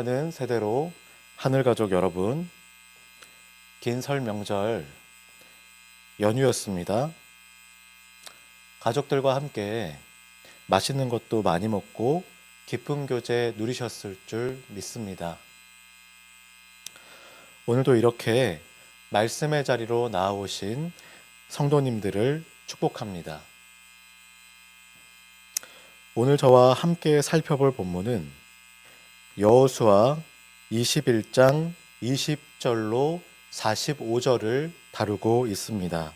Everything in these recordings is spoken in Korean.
사랑하는 세대로 하늘 가족 여러분, 긴 설 명절 연휴였습니다. 가족들과 함께 맛있는 것도 많이 먹고 기쁜 교제 누리셨을 줄 믿습니다. 오늘도 이렇게 말씀의 자리로 나아오신 성도님들을 축복합니다. 오늘 저와 함께 살펴볼 본문은 여호수아 21장 20절로 45절을 다루고 있습니다.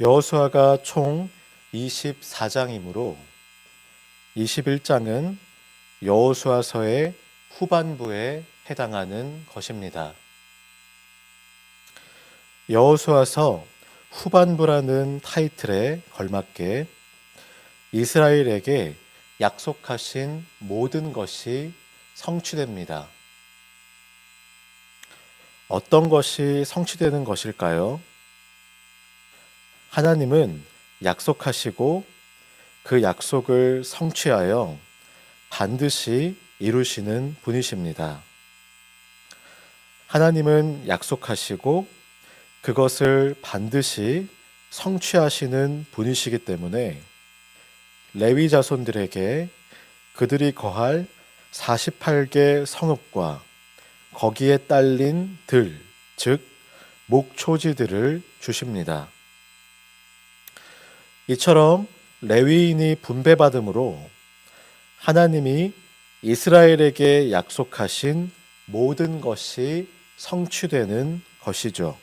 여호수아가 총 24장이므로 21장은 여호수아서의 후반부에 해당하는 것입니다. 여호수아서 후반부라는 타이틀에 걸맞게 이스라엘에게 약속하신 모든 것이 성취됩니다. 어떤 것이 성취되는 것일까요? 하나님은 약속하시고 그 약속을 성취하여 반드시 이루시는 분이십니다. 하나님은 약속하시고 그것을 반드시 성취하시는 분이시기 때문에 레위 자손들에게 그들이 거할 48개 성읍과 거기에 딸린 들, 즉 목초지들을 주십니다. 이처럼 레위인이 분배받음으로 하나님이 이스라엘에게 약속하신 모든 것이 성취되는 것이죠.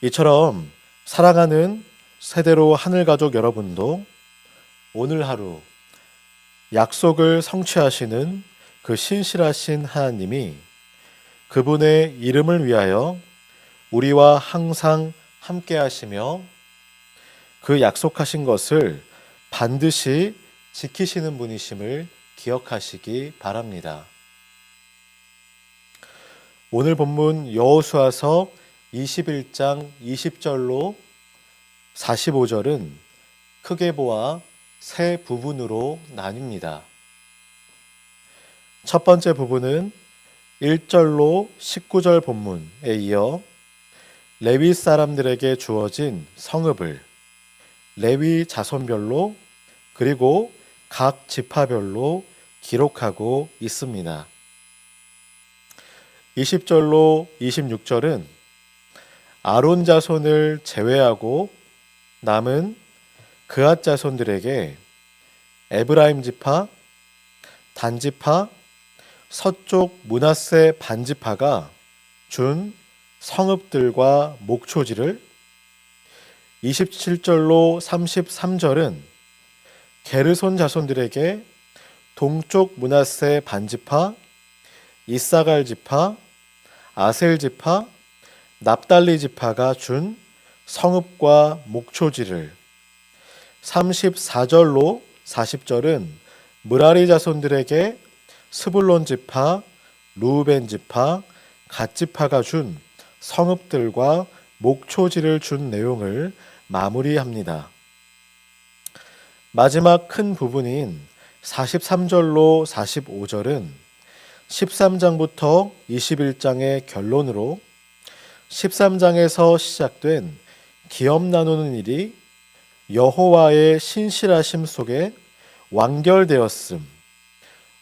이처럼 사랑하는 세대로 하늘 가족 여러분도 오늘 하루 약속을 성취하시는 그 신실하신 하나님이 그분의 이름을 위하여 우리와 항상 함께 하시며 그 약속하신 것을 반드시 지키시는 분이심을 기억하시기 바랍니다. 오늘 본문 여호수아서 21장 20절로 45절은 크게 보아 세 부분으로 나뉩니다. 첫 번째 부분은 1절로 19절 본문에 이어 레위 사람들에게 주어진 성읍을 레위 자손별로 그리고 각 지파별로 기록하고 있습니다. 20절로 26절은 아론 자손을 제외하고 남은 그앗 자손들에게 에브라임 지파, 단지파, 서쪽 문하세 반지파가 준 성읍들과 목초지를 27절로 33절은 게르손 자손들에게 동쪽 문하세 반지파, 이사갈 지파, 아셀 지파, 납달리 지파가 준 성읍과 목초지를 34절로 40절은 무라리 자손들에게 스불론 지파, 루벤 지파, 갓 지파가 준 성읍들과 목초지를 준 내용을 마무리합니다. 마지막 큰 부분인 43절로 45절은 13장부터 21장의 결론으로 13장에서 시작된 기업 나누는 일이 여호와의 신실하심 속에 완결되었음,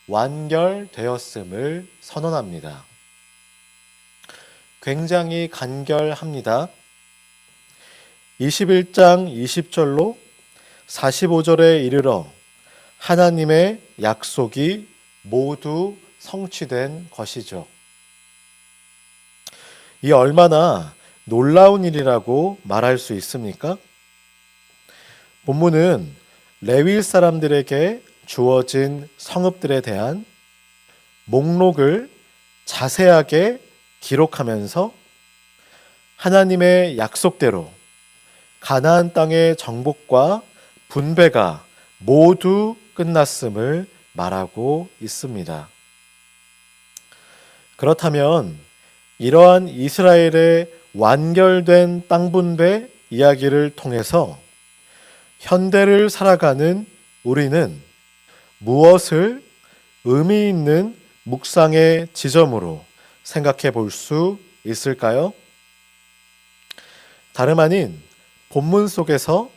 완결되었음을 선언합니다. 굉장히 간결합니다. 21장 20절로 45절에 이르러 하나님의 약속이 모두 성취된 것이죠. 이 얼마나 놀라운 일이라고 말할 수 있습니까? 본문은 레위 사람들에게 주어진 성읍들에 대한 목록을 자세하게 기록하면서 하나님의 약속대로 가나안 땅의 정복과 분배가 모두 끝났음을 말하고 있습니다. 그렇다면 이러한 이스라엘의 완결된 땅 분배 이야기를 통해서 현대를 살아가는 우리는 무엇을 의미 있는 묵상의 지점으로 생각해 볼 수 있을까요? 다름 아닌 본문 속에서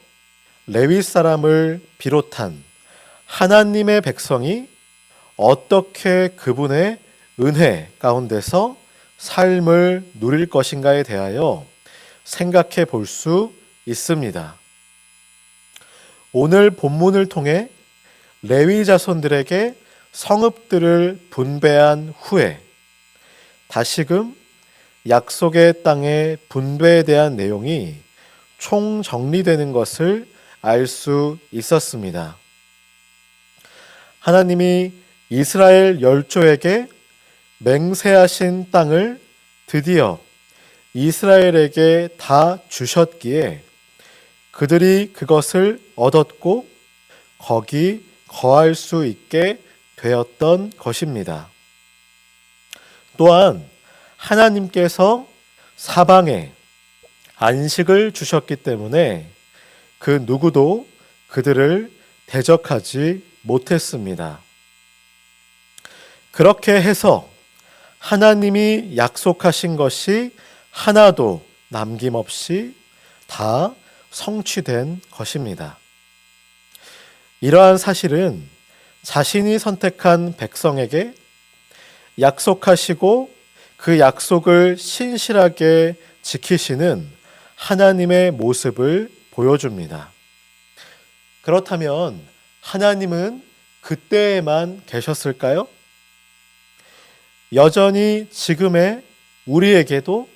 레위 사람을 비롯한 하나님의 백성이 어떻게 그분의 은혜 가운데서 삶을 누릴 것인가에 대하여 생각해 볼 수 있습니다. 오늘 본문을 통해 레위 자손들에게 성읍들을 분배한 후에 다시금 약속의 땅의 분배에 대한 내용이 총 정리되는 것을 알 수 있었습니다. 하나님이 이스라엘 열조에게 맹세하신 땅을 드디어 이스라엘에게 다 주셨기에 그들이 그것을 얻었고 거기 거할 수 있게 되었던 것입니다. 또한 하나님께서 사방에 안식을 주셨기 때문에 그 누구도 그들을 대적하지 못했습니다. 그렇게 해서 하나님이 약속하신 것이 하나도 남김없이 다 성취된 것입니다. 이러한 사실은 자신이 선택한 백성에게 약속하시고 그 약속을 신실하게 지키시는 하나님의 모습을 보여줍니다. 그렇다면 하나님은 그때에만 계셨을까요? 여전히 지금의 우리에게도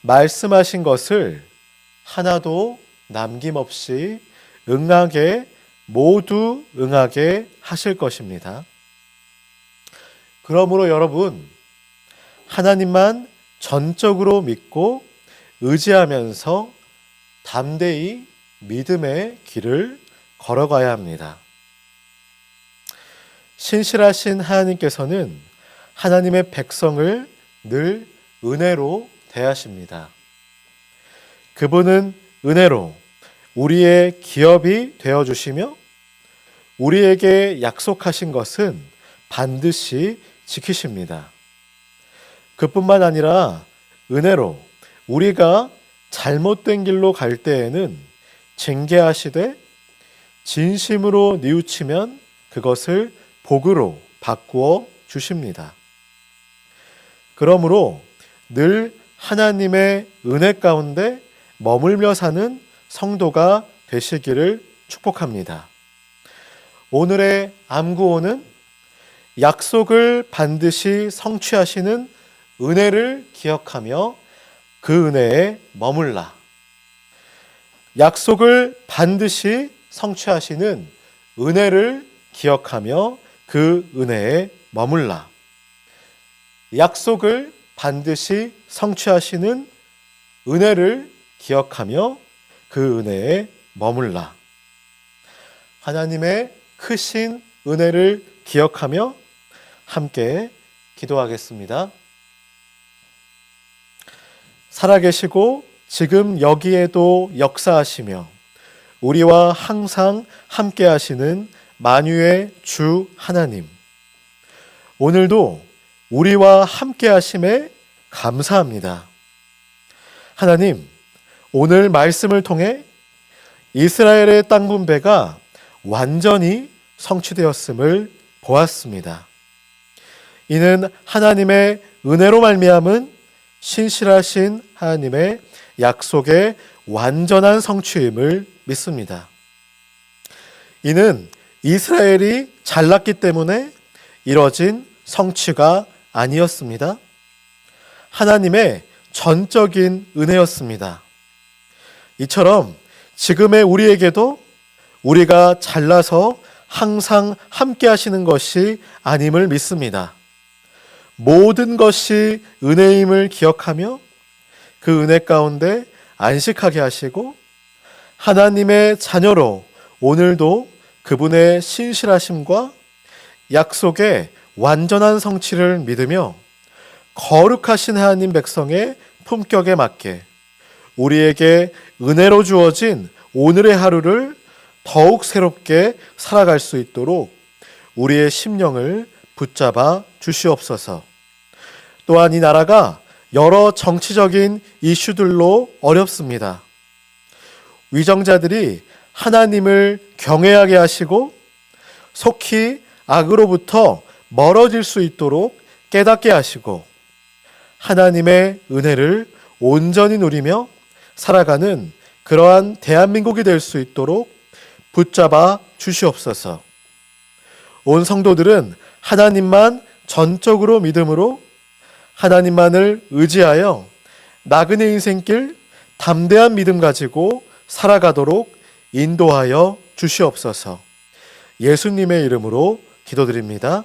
말씀하신 것을 하나도 남김없이 응하게 모두 응하게 하실 것입니다. 그러므로 여러분, 하나님만 전적으로 믿고 의지하면서 담대히 믿음의 길을 걸어가야 합니다. 신실하신 하나님께서는 하나님의 백성을 늘 은혜로 대하십니다. 그분은 은혜로 우리의 기업이 되어 주시며 우리에게 약속하신 것은 반드시 지키십니다. 그뿐만 아니라 은혜로 우리가 잘못된 길로 갈 때에는 징계하시되 진심으로 뉘우치면 그것을 복으로 바꾸어 주십니다. 그러므로 늘 하나님의 은혜 가운데 머물며 사는 성도가 되시기를 축복합니다. 오늘의 암구호는 약속을 반드시 성취하시는 은혜를 기억하며 그 은혜에 머물라. 약속을 반드시 성취하시는 은혜를 기억하며 그 은혜에 머물라. 약속을 반드시 성취하시는 은혜를 기억하며 그 은혜에 머물라. 하나님의 크신 은혜를 기억하며 함께 기도하겠습니다. 살아계시고 지금 여기에도 역사하시며 우리와 항상 함께 하시는 만유의 주 하나님. 오늘도 우리와 함께 하심에 감사합니다. 하나님, 오늘 말씀을 통해 이스라엘의 땅 분배가 완전히 성취되었음을 보았습니다. 이는 하나님의 은혜로 말미암은 신실하신 하나님의 약속의 완전한 성취임을 믿습니다. 이는 이스라엘이 잘났기 때문에 이뤄진 성취가 아니었습니다. 하나님의 전적인 은혜였습니다. 이처럼 지금의 우리에게도 우리가 잘나서 항상 함께 하시는 것이 아님을 믿습니다. 모든 것이 은혜임을 기억하며 그 은혜 가운데 안식하게 하시고 하나님의 자녀로 오늘도 그분의 신실하심과 약속의 완전한 성취를 믿으며 거룩하신 하나님 백성의 품격에 맞게 우리에게 은혜로 주어진 오늘의 하루를 더욱 새롭게 살아갈 수 있도록 우리의 심령을 붙잡아 주시옵소서. 또한 이 나라가 여러 정치적인 이슈들로 어렵습니다. 위정자들이 하나님을 경외하게 하시고 속히 악으로부터 멀어질 수 있도록 깨닫게 하시고 하나님의 은혜를 온전히 누리며 살아가는 그러한 대한민국이 될 수 있도록 붙잡아 주시옵소서. 온 성도들은 하나님만 전적으로 믿음으로 하나님만을 의지하여 나그네 인생길 담대한 믿음 가지고 살아가도록 인도하여 주시옵소서. 예수님의 이름으로 기도드립니다.